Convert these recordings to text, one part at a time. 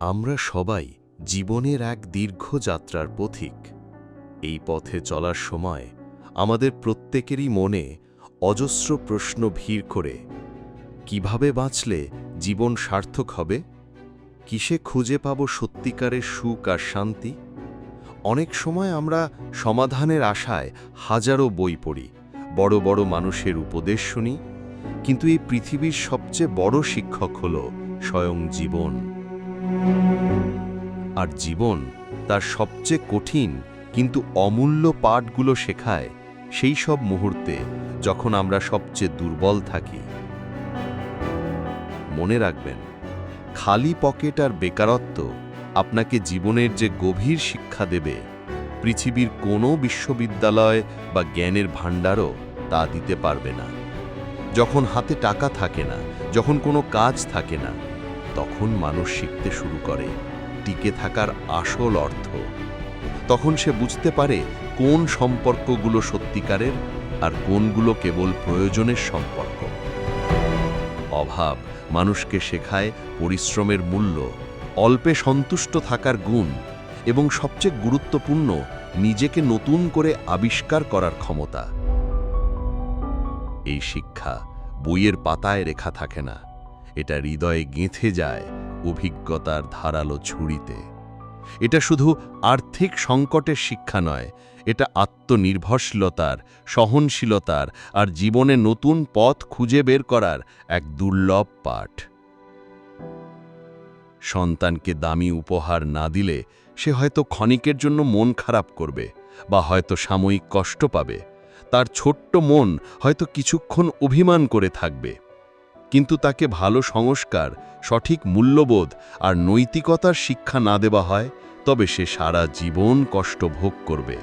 আমরা সবাই জীবনের এক দীর্ঘ যাত্রার পথিক। এই পথে চলার সময় আমাদের প্রত্যেকেরই মনে অজস্র প্রশ্ন ভিড় করে, কীভাবে বাঁচলে জীবন সার্থক হবে? কিসে খুঁজে পাব সত্যিকারের সুখ আর শান্তি? অনেক সময় আমরা সমাধানের আশায় হাজারো বই পড়ি, বড় বড় মানুষের উপদেশ শুনি, কিন্তু এই পৃথিবীর সবচেয়ে বড় শিক্ষক হল স্বয়ং জীবন। আর জীবন তার সবচেয়ে কঠিন কিন্তু অমূল্য পাঠগুলো শেখায় সেই সব মুহূর্তে যখন আমরা সবচেয়ে দুর্বল থাকি। মনে রাখবেন, খালি পকেট আর বেকারত্ব আপনাকে জীবনের যে গভীর শিক্ষা দেবে, পৃথিবীর কোনো বিশ্ববিদ্যালয় বা জ্ঞানের ভাণ্ডারও তা দিতে পারবে না। যখন হাতে টাকা থাকে না, যখন কোনো কাজ থাকে না তখন মানুষ শিখতে শুরু করে, টিকে থাকার আসল অর্থ। তখন সে বুঝতে পারে কোন সম্পর্কগুলো সত্যিকারের আর কোনগুলো কেবল প্রয়োজনের সম্পর্ক। অভাব মানুষকে শেখায় পরিশ্রমের মূল্য, অল্পে সন্তুষ্ট থাকার গুণ এবং সবচেয়ে গুরুত্বপূর্ণ, নিজেকে নতুন করে আবিষ্কার করার ক্ষমতা। এই শিক্ষা বইয়ের পাতায় রেখা থাকে না। এটা হৃদয়ে গেঁথে যায় অভিজ্ঞতার ধারালো ছুরিতে। এটা শুধু আর্থিক সংকটের শিক্ষা নয়, এটা আত্মনির্ভরশীলতার, সহনশীলতার আর জীবনে নতুন পথ খুঁজে বের করার এক দুর্লভ পাঠ। সন্তানকে দামি উপহার না দিলে সে হয়তো ক্ষণিকের জন্য মন খারাপ করবে বা হয়তো সাময়িক কষ্ট পাবে। তার ছোট্ট মন হয়তো কিছুক্ষণ অভিমান করে থাকবে। কিন্তু তাকে ভালো সংস্কার, সঠিক মূল্যবোধ আর নৈতিকতার শিক্ষা না দেওয়া হয়, তবে সে সারা জীবন কষ্ট ভোগ করবে।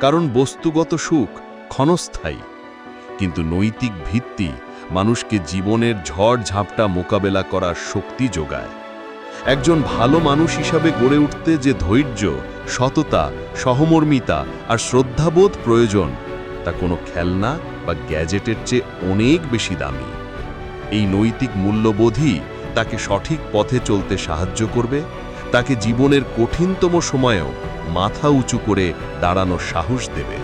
কারণ বস্তুগত সুখ ক্ষণস্থায়ী, কিন্তু নৈতিক ভিত্তি মানুষকে জীবনের ঝড় ঝাপটা মোকাবেলা করার শক্তি যোগায়। একজন ভালো মানুষ হিসাবে গড়ে উঠতে যে ধৈর্য, সততা, সহমর্মিতা আর শ্রদ্ধাবোধ প্রয়োজন, তা কোনো খেলনা বা গ্যাজেটের চেয়ে অনেক বেশি দামি। এই নৈতিক মূল্যবোধই তাকে সঠিক পথে চলতে সাহায্য করবে, তাকে জীবনের কঠিনতম সময়েও মাথা উঁচু করে দাঁড়ানোর সাহস দেবে।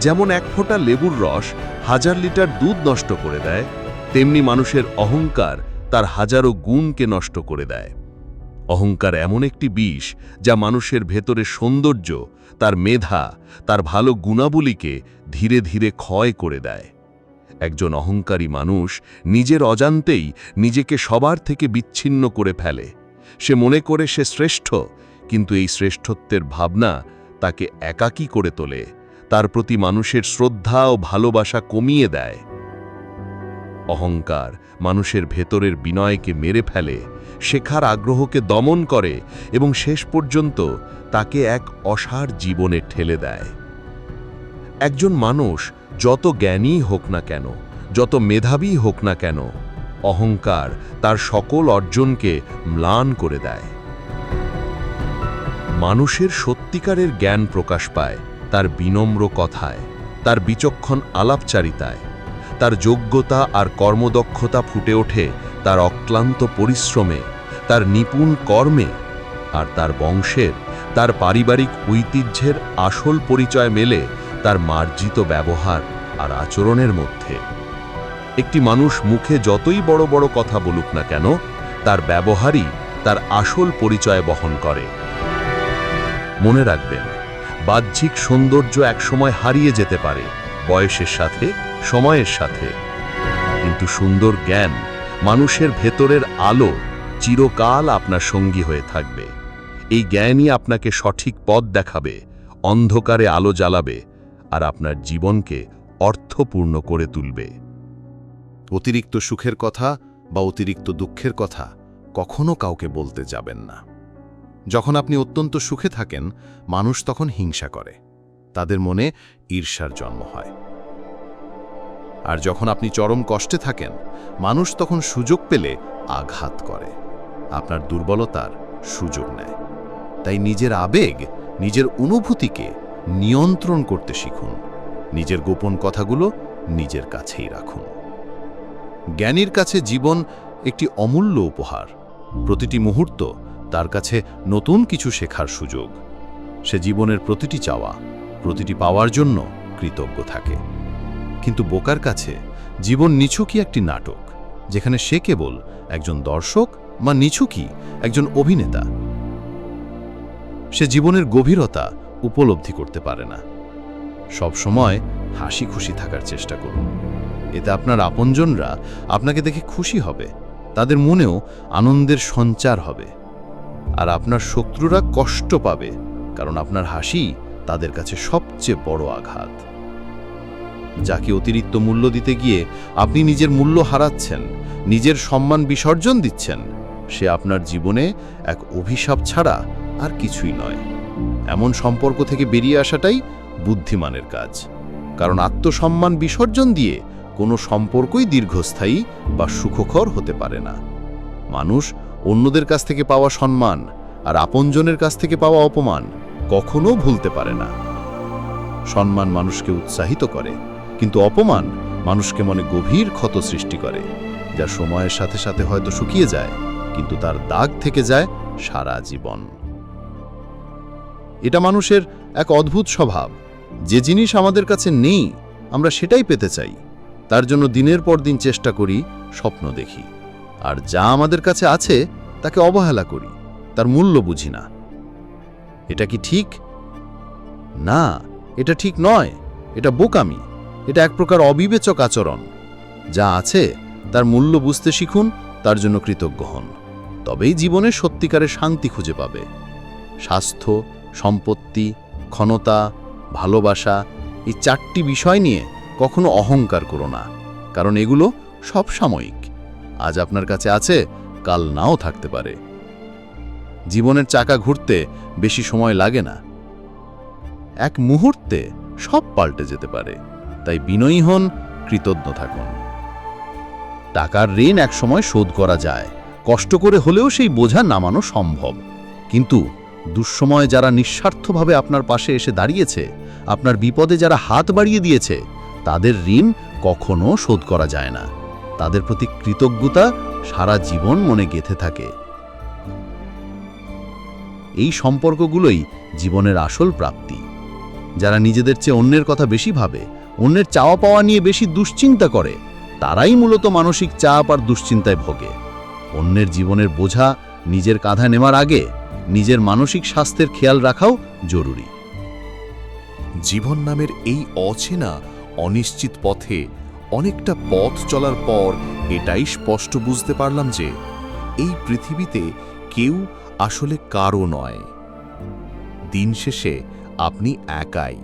যেমন এক ফোঁটা লেবুর রস হাজার লিটার দুধ নষ্ট করে দেয়, তেমনি মানুষের অহংকার তার হাজারো গুণকে নষ্ট করে দেয়। অহংকার এমন একটি বিষ যা মানুষের ভেতরে সৌন্দর্য, তার মেধা, তার ভালো গুণাবলীকে ধীরে ধীরে ক্ষয় করে দেয়। একজন অহংকারী মানুষ নিজের অজান্তেই নিজেকে সবার থেকে বিচ্ছিন্ন করে ফেলে। সে মনে করে সে শ্রেষ্ঠ, কিন্তু এই শ্রেষ্ঠত্বের ভাবনা তাকে একাকী করে তোলে, তার প্রতি মানুষের শ্রদ্ধা ও ভালোবাসা কমিয়ে দেয়। অহংকার মানুষের ভেতরের বিনয়কে মেরে ফেলে, শেখার আগ্রহকে দমন করে এবং শেষ পর্যন্ত তাকে এক অসার জীবনে ঠেলে দেয়। একজন মানুষ যত জ্ঞানী হোক না কেন, যত মেধাবী হোক না কেন, অহংকার তার সকল অর্জনকে ম্লান করে দেয়। মানুষের সত্যিকারের জ্ঞান প্রকাশ পায় তার বিনম্র কথায়, তার বিচক্ষণ আলাপচারিতায়। তার যোগ্যতা আর কর্মদক্ষতা ফুটে ওঠে তার অক্লান্ত পরিশ্রমে, তার নিপুণ কর্মে আর তার বংশের, তার পারিবারিক ঐতিহ্যের আসল পরিচয় মেলে তার মার্জিত ব্যবহার আর আচরণের মধ্যে। একটি মানুষ মুখে যতই বড় বড় কথা বলুক না কেন, তার ব্যবহারই তার আসল পরিচয় বহন করে। মনে রাখবেন, বাহ্যিক সৌন্দর্য একসময় হারিয়ে যেতে পারে, বয়সের সাথে সময়ের সাথে। কিন্তু সুন্দর জ্ঞান মানুষের ভেতরের আলো চিরকাল আপনার সঙ্গী হয়ে থাকবে। এই জ্ঞানই আপনাকে সঠিক পথ দেখাবে, অন্ধকারে আলো জ্বালাবে আর আপনার জীবনকে অর্থপূর্ণ করে তুলবে। অতিরিক্ত সুখের কথা বা অতিরিক্ত দুঃখের কথা কখনো কাউকে বলতে যাবেন না। যখন আপনি অত্যন্ত সুখে থাকেন, মানুষ তখন হিংসা করে। তাদের মনে ঈর্ষার জন্ম হয়। আর যখন আপনি চরম কষ্টে থাকেন, মানুষ তখন সুযোগ পেলে আঘাত করে। আপনার দুর্বলতার সুযোগ নেয়। তাই নিজের আবেগ, নিজের অনুভূতিকে নিয়ন্ত্রণ করতে শিখুন। নিজের গোপন কথাগুলো নিজের কাছেই রাখুন। জ্ঞানীর কাছে জীবন একটি অমূল্য উপহার। প্রতিটি মুহূর্ত তার কাছে নতুন কিছু শেখার সুযোগ। সে জীবনের প্রতিটি চাওয়া, প্রতিটি পাওয়ার জন্য কৃতজ্ঞ থাকে। কিন্তু বোকার কাছে জীবন নিছকই একটি নাটক, যেখানে সে কেবল একজন দর্শক বা নিছুকি একজন অভিনেতা। সে জীবনের গভীরতা উপলব্ধি করতে পারে না। সব সময় হাসি খুশি থাকার চেষ্টা করুন। এতে আপনার আপনজনরা আপনাকে দেখে খুশি হবে, তাদের মনেও আনন্দের সঞ্চার হবে। আর আপনার শত্রুরা কষ্ট পাবে, কারণ আপনার হাসি তাদের কাছে সবচেয়ে বড় আঘাত। যাকে অতিরিক্ত মূল্য দিতে গিয়ে আপনি নিজের মূল্য হারাচ্ছেন, নিজের সম্মান বিসর্জন দিচ্ছেন, সে আপনার জীবনে এক অভিশাপ ছাড়া আর কিছুই নয়। এমন সম্পর্ক থেকে বেরিয়ে আসাটাই বুদ্ধিমানের কাজ। কারণ আত্মসম্মান বিসর্জন দিয়ে কোনো সম্পর্কই দীর্ঘস্থায়ী বা সুখকর হতে পারে না। মানুষ অন্যদের কাছ থেকে পাওয়া সম্মান আর আপনজনের কাছ থেকে পাওয়া অপমান কখনো ভুলতে পারে না। সম্মান মানুষকে উৎসাহিত করে। কিন্তু অপমান মানুষকে মনে গভীর ক্ষত সৃষ্টি করে, যা সময়ের সাথে সাথে হয়তো শুকিয়ে যায়, কিন্তু তার দাগ থেকে যায় সারা জীবন। এটা মানুষের এক অদ্ভুত স্বভাব। যে জিনিস আমাদের কাছে নেই, আমরা সেটাই পেতে চাই। তার জন্য দিনের পর দিন চেষ্টা করি, স্বপ্ন দেখি। আর যা আমাদের কাছে আছে, তাকে অবহেলা করি। তার মূল্য বুঝি না। এটা কি ঠিক? না, এটা ঠিক নয়। এটা বোকামি। এটা এক প্রকার অবিবেচক আচরণ। যা আছে, তার মূল্য বুঝতে শিখুন, তার জন্য কৃতজ্ঞ হন। তবেই জীবনে সত্যিকারের শান্তি খুঁজে পাবে। স্বাস্থ্য, সম্পত্তি, ক্ষণতা, ভালোবাসা, এই চারটি বিষয় নিয়ে কখনো অহংকার করো না, কারণ এগুলো সব সাময়িক। আজ আপনার কাছে আছে, কাল নাও থাকতে পারে। জীবনের চাকা ঘুরতে বেশি সময় লাগে না। এক মুহূর্তে সব পাল্টে যেতে পারে। তাই বিনয়ী হন, কৃতজ্ঞ থাকুন। টাকার ঋণ একসময় শোধ করা যায়। কষ্ট করে হলেও সেই বোঝা নামানো সম্ভব। কিন্তু দুঃসময়ে যারা নিঃস্বার্থভাবে আপনার পাশে এসে দাঁড়িয়েছে, আপনার বিপদে যারা হাত বাড়িয়ে দিয়েছে, তাদের ঋণ কখনো শোধ করা যায় না। তাদের প্রতি কৃতজ্ঞতা সারা জীবন মনে গেথে থাকে। এই সম্পর্কগুলোই জীবনের আসল প্রাপ্তি। যারা নিজেদের চেয়ে অন্যের কথা বেশি ভাবে অন্যের চাওয়া পাওয়া নিয়ে বেশি দুশ্চিন্তা করে, তারাই মূলত মানসিক চাপ আর দুশ্চিন্তায় ভোগে। অন্যের জীবনের বোঝা নিজের কাঁধা নেওয়ার আগে নিজের মানসিক স্বাস্থ্যের খেয়াল রাখাও জরুরি। জীবন নামের এই অচেনা, অনিশ্চিত পথে অনেকটা পথ চলার পর এটাই স্পষ্ট বুঝতে পারলাম যে এই পৃথিবীতে কেউ আসলে কারও নয়। দিন শেষে আপনি একাই।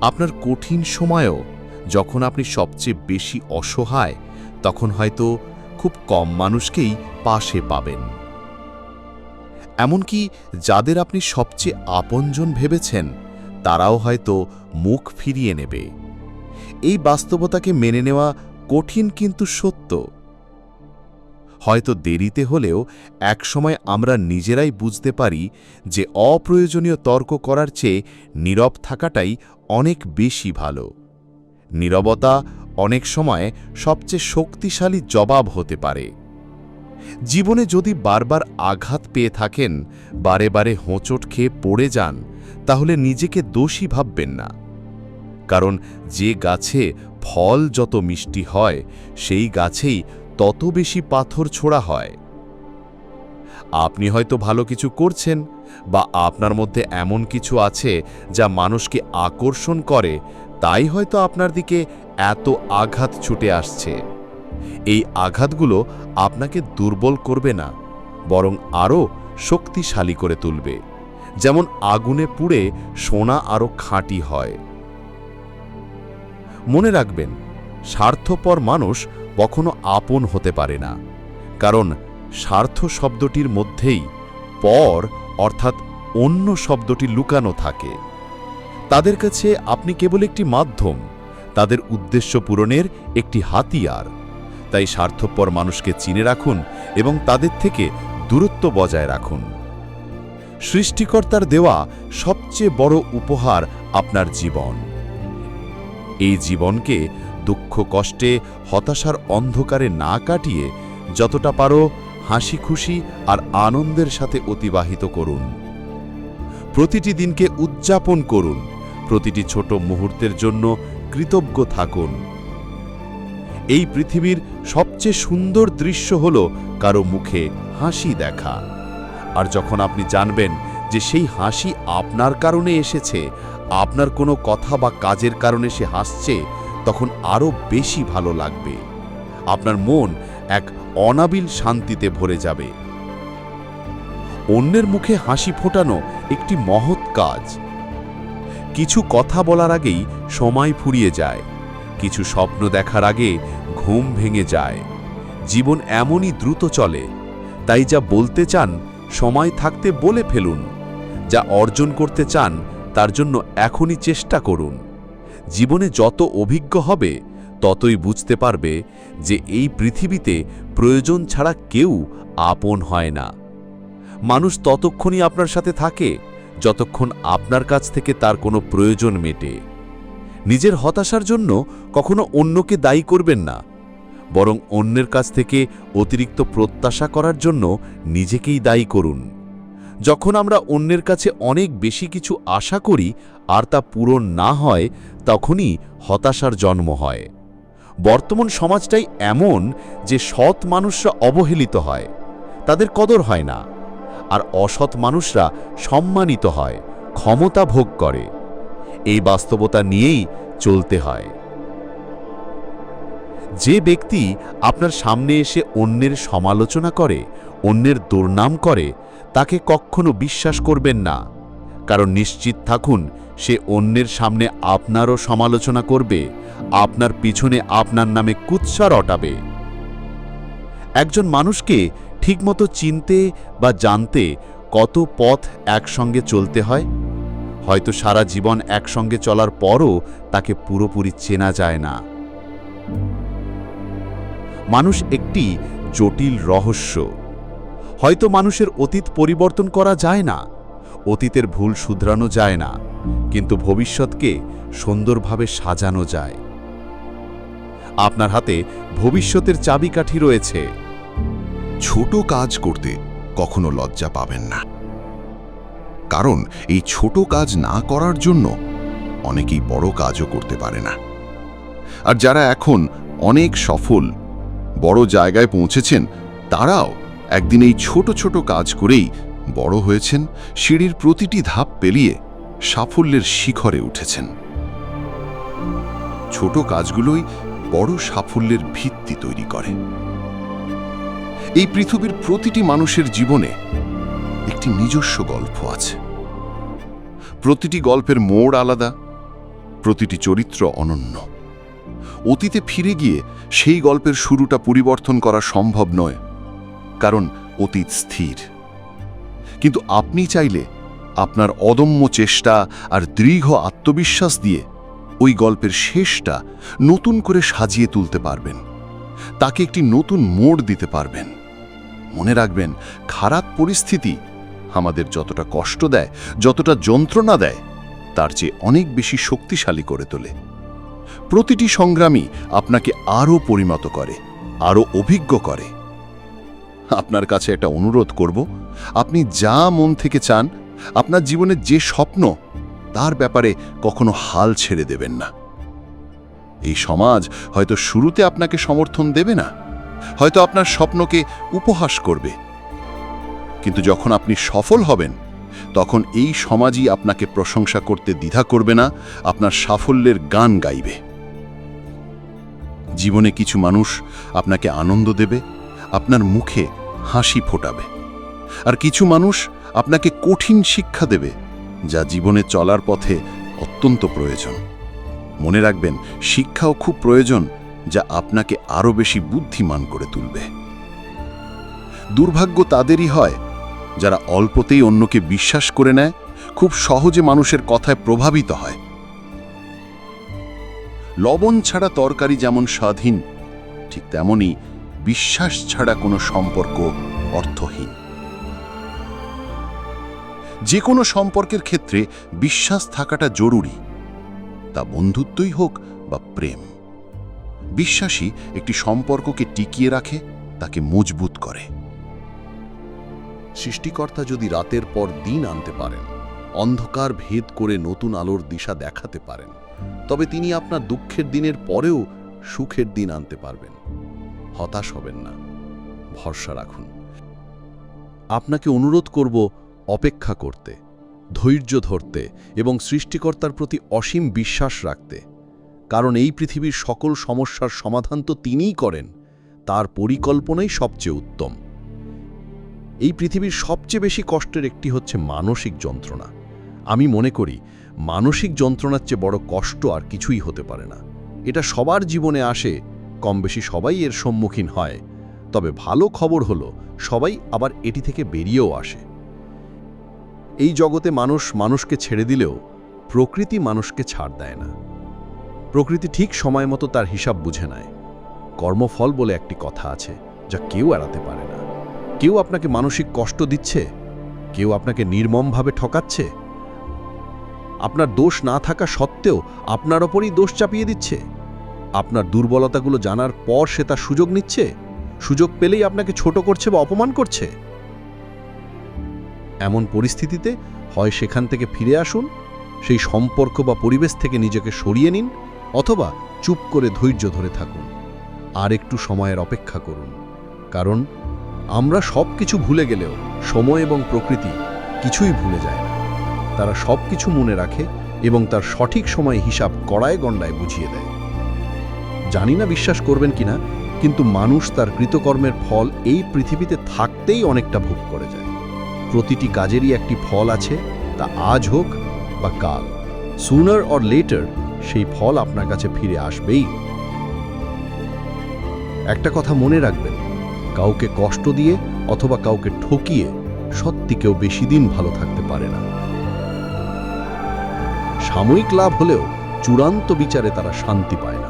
আপনার কঠিন সময়ও যখন আপনি সবচেয়ে বেশি অসহায়, তখন হয়তো খুব কম মানুষকেই পাশে পাবেন। এমনকি যাদের আপনি সবচেয়ে আপনজন ভেবেছেন, তারাও হয়তো মুখ ফিরিয়ে নেবে। এই বাস্তবতাকে মেনে নেওয়া কঠিন কিন্তু সত্য। হয়তো দেরিতে হলেও একসময় আমরা নিজেরাই বুঝতে পারি যে অপ্রয়োজনীয় তর্ক করার চেয়ে নীরব থাকাটাই অনেক বেশি ভালো। নীরবতা অনেক সময় সবচেয়ে শক্তিশালী জবাব হতে পারে। জীবনে যদি বারবার আঘাত পেয়ে থাকেন, বারে বারে হোঁচট খেয়ে পড়ে যান, তাহলে নিজেকে দোষী ভাববেন না। কারণ যে গাছে ফল যত মিষ্টি হয়, সেই গাছেই তত বেশি পাথর ছোড়া হয়। আপনি হয়তো ভালো কিছু করছেন বা আপনার মধ্যে এমন কিছু আছে যা মানুষকে আকর্ষণ করে, তাই হয়তো আপনার দিকে এত আঘাত ছুটে আসছে। এই আঘাতগুলো আপনাকে দুর্বল করবে না, বরং আরও শক্তিশালী করে তুলবে। যেমন আগুনে পুড়ে সোনা আরও খাঁটি হয়। মনে রাখবেন, স্বার্থপর মানুষ কখনো আপন হতে পারে না, কারণ স্বার্থ শব্দটির মধ্যেই পর, অর্থাৎ অন্য শব্দটি লুকানো থাকে। তাদের কাছে আপনি কেবল একটি মাধ্যম, তাদের উদ্দেশ্য পূরণের একটি হাতিয়ার। তাই স্বার্থপর মানুষকে চিনে রাখুন এবং তাদের থেকে দূরত্ব বজায় রাখুন। সৃষ্টিকর্তার দেওয়া সবচেয়ে বড় উপহার আপনার জীবন। এই জীবনকে দুঃখ, কষ্টে, হতাশার অন্ধকারে না কাটিয়ে যতটা পারো হাসি খুশি আর আনন্দের সাথে অতিবাহিত করুন। প্রতিটি দিনকে উদযাপন করুন। প্রতিটি ছোট মুহূর্তের জন্য কৃতজ্ঞ থাকুন। এই পৃথিবীর সবচেয়ে সুন্দর দৃশ্য হল কারও মুখে হাসি দেখা। আর যখন আপনি জানবেন যে সেই হাসি আপনার কারণে এসেছে, আপনার কোনো কথা বা কাজের কারণে সে হাসছে, তখন আরও বেশি ভালো লাগবে। আপনার মন এক অনাবিল শান্তিতে ভরে যাবে। অন্যের মুখে হাসি ফোটানো একটি মহৎ কাজ। কিছু কথা বলার আগেই সময় ফুরিয়ে যায়। কিছু স্বপ্ন দেখার আগে ঘুম ভেঙে যায়। জীবন এমনই দ্রুত চলে। তাই যা বলতে চান, সময় থাকতে বলে ফেলুন। যা অর্জন করতে চান, তার জন্য এখনই চেষ্টা করুন। জীবনে যত অভিজ্ঞ হবে, ততই বুঝতে পারবে যে এই পৃথিবীতে প্রয়োজন ছাড়া কেউ আপন হয় না। মানুষ ততক্ষণই আপনার সাথে থাকে, যতক্ষণ আপনার কাছ থেকে তার কোনো প্রয়োজন মেটে। নিজের হতাশার জন্য কখনো অন্যকে দায়ী করবেন না, বরং অন্যের কাছ থেকে অতিরিক্ত প্রত্যাশা করার জন্য নিজেকেই দায়ী করুন। যখন আমরা অন্যের কাছে অনেক বেশি কিছু আশা করি আর তা পূরণ না হয়, তখনই হতাশার জন্ম হয়। বর্তমান সমাজটাই এমন যে সৎ মানুষরা অবহেলিত হয়, তাদের কদর হয় না, আর অসৎ মানুষরা সম্মানিত হয়, ক্ষমতা ভোগ করে। এই বাস্তবতা নিয়েই চলতে হয়। যে ব্যক্তি আপনার সামনে এসে অন্যের সমালোচনা করে, অন্যের দুর্নাম করে, তাকে কখনো বিশ্বাস করবেন না, কারণ নিশ্চিত থাকুন সে অন্যের সামনে আপনারও সমালোচনা করবে, আপনার পিছনে আপনার নামে কুৎসা রটাবে একজন মানুষকে ঠিকমতো চিনতে বা জানতে কত পথ একসঙ্গে চলতে হয়? হয়তো সারা জীবন একসঙ্গে চলার পরও তাকে পুরোপুরি চেনা যায় না। মানুষ একটি জটিল রহস্য। হয়তো মানুষের অতীত পরিবর্তন করা যায় না, অতীতের ভুল শুধরানো যায় না। কিন্তু ভবিষ্যৎকে সুন্দরভাবে সাজানো যায়। আপনার হাতে ভবিষ্যতের চাবিকাঠি রয়েছে। ছোট কাজ করতে কখনো লজ্জা পাবেন না। কারণ এই ছোট কাজ না করার জন্য অনেকেই বড় কাজও করতে পারে না। আর যারা এখন অনেক সফল, বড় জায়গায় পৌঁছেছেন, তারাও একদিন এই ছোট ছোট কাজ করেই বড় হয়েছেন, সিঁড়ির প্রতিটি ধাপ পেরিয়ে সাফল্যের শিখরে উঠেছেন। ছোট কাজগুলোই বড় সাফল্যের ভিত্তি তৈরি করে। এই পৃথিবীর প্রতিটি মানুষের জীবনে একটি নিজস্ব গল্প আছে। প্রতিটি গল্পের মোড় আলাদা, প্রতিটি চরিত্র অনন্য। অতীতে ফিরে গিয়ে সেই গল্পের শুরুটা পরিবর্তন করা সম্ভব নয়, কারণ অতীত স্থির। কিন্তু আপনি চাইলে আপনার অদম্য চেষ্টা আর দৃঢ় আত্মবিশ্বাস দিয়ে ওই গল্পের শেষটা নতুন করে সাজিয়ে তুলতে পারবেন। তাকে একটি নতুন মোড় দিতে পারবেন। মনে রাখবেন, খারাপ পরিস্থিতি আমাদের যতটা কষ্ট দেয়, যতটা যন্ত্রণা দেয়, তার চেয়ে অনেক বেশি শক্তিশালী করে তোলে। প্রতিটি সংগ্রামী আপনাকে আরও পরিণত করে, আরও অভিজ্ঞ করে। আপনার কাছে একটা অনুরোধ করব, আপনি যা মন থেকে চান আপনার জীবনের যে স্বপ্ন, তার ব্যাপারে কখনো হাল ছেড়ে দেবেন না। এই সমাজ হয়তো শুরুতে আপনাকে সমর্থন দেবে না, হয়তো আপনার স্বপ্নকে উপহাস করবে। কিন্তু যখন আপনি সফল হবেন, তখন এই সমাজই আপনাকে প্রশংসা করতে দ্বিধা করবে না, আপনার সাফল্যের গান গাইবে। জীবনে কিছু মানুষ আপনাকে আনন্দ দেবে, আপনার মুখে হাসি ফোটাবে। আর কিছু মানুষ আপনাকে কঠিন শিক্ষা দেবে, যা জীবনে চলার পথে অত্যন্ত প্রয়োজন। মনে রাখবেন, শিক্ষাও খুব প্রয়োজন, যা আপনাকে আরও বেশি বুদ্ধিমান করে তুলবে। দুর্ভাগ্য তাদেরই হয়, যারা অল্পতেই অন্যকে বিশ্বাস করে নেয়, খুব সহজে মানুষের কথায় প্রভাবিত হয়। লবণ ছাড়া তরকারি যেমন স্বাধীন, ঠিক তেমনই বিশ্বাস ছাড়া কোনো সম্পর্ক অর্থহীন। যে কোনো সম্পর্কের ক্ষেত্রে বিশ্বাস থাকাটা জরুরি। তা বন্ধুত্বই হোক বা প্রেম। বিশ্বাসী একটি সম্পর্ককে টিকিয়ে রাখে, তাকে মজবুত করে। সৃষ্টিকর্তা যদি রাতের পর দিন আনতে পারেন, অন্ধকার ভেদ করে নতুন আলোর দিশা দেখাতে পারেন, তবে তিনি আপনার দুঃখের দিনের পরেও সুখের দিন আনতে পারবেন। হতাশ হবেন না। ভরসা রাখুন। আপনাকে অনুরোধ করব অপেক্ষা করতে, ধৈর্য ধরতে এবং সৃষ্টিকর্তার প্রতি অসীম বিশ্বাস রাখতে। কারণ এই পৃথিবীর সকল সমস্যার সমাধান তো তিনিই করেন, তার পরিকল্পনাই সবচেয়ে উত্তম। এই পৃথিবীর সবচেয়ে বেশি কষ্টের একটি হচ্ছে মানসিক যন্ত্রণা। আমি মনে করি, মানসিক যন্ত্রণার চেয়ে বড় কষ্ট আর কিছুই হতে পারে না। এটা সবার জীবনে আসে কম বেশি সবাই এর সম্মুখীন হয়। তবে ভালো খবর হলো, সবাই আবার এটি থেকে বেরিয়েও আসে। এই জগতে মানুষ মানুষকে ছেড়ে দিলেও প্রকৃতি মানুষকে ছাড় দেয় না। প্রকৃতি ঠিক সময় মতো তার হিসাব বুঝে নেয়। কর্মফল বলে একটি কথা আছে যা কেউ এড়াতে পারে না। কেউ আপনাকে মানসিক কষ্ট দিচ্ছে? কেউ আপনাকে নির্মমভাবে ঠকাচ্ছে? আপনার দোষ না থাকা সত্ত্বেও আপনার ওপরই দোষ চাপিয়ে দিচ্ছে? আপনার দুর্বলতাগুলো জানার পর সে তার সুযোগ নিচ্ছে? সুযোগ পেলেই আপনাকে ছোট করছে বা অপমান করছে? এমন পরিস্থিতিতে হয় সেখান থেকে ফিরে আসুন, সেই সম্পর্ক বা পরিবেশ থেকে নিজেকে সরিয়ে নিন, অথবা চুপ করে ধৈর্য ধরে থাকুন। আর একটু সময়ের অপেক্ষা করুন। কারণ আমরা সব কিছু ভুলে গেলেও সময় এবং প্রকৃতি কিছুই ভুলে যায় না। তারা সব কিছু মনে রাখে এবং তার সঠিক সময় হিসাব কড়ায় গণ্ডায় বুঝিয়ে দেয়। জানি না বিশ্বাস করবেন কিনা, কিন্তু মানুষ তার কৃতকর্মের ফল এই পৃথিবীতে থাকতেই অনেকটা ভোগ করে যায়। প্রতিটি কাজেরই একটি ফল আছে, তা আজ হোক বা কাল। সুনার অর লেটার সেই ফল আপনার কাছে ফিরে আসবেই। একটা কথা মনে রাখবেন, কাউকে কষ্ট দিয়ে অথবা কাউকে ঠকিয়ে সত্যি কেউ বেশি দিন ভালো থাকতে পারে না। সাময়িক লাভ হলেও চূড়ান্ত বিচারে তারা শান্তি পায় না।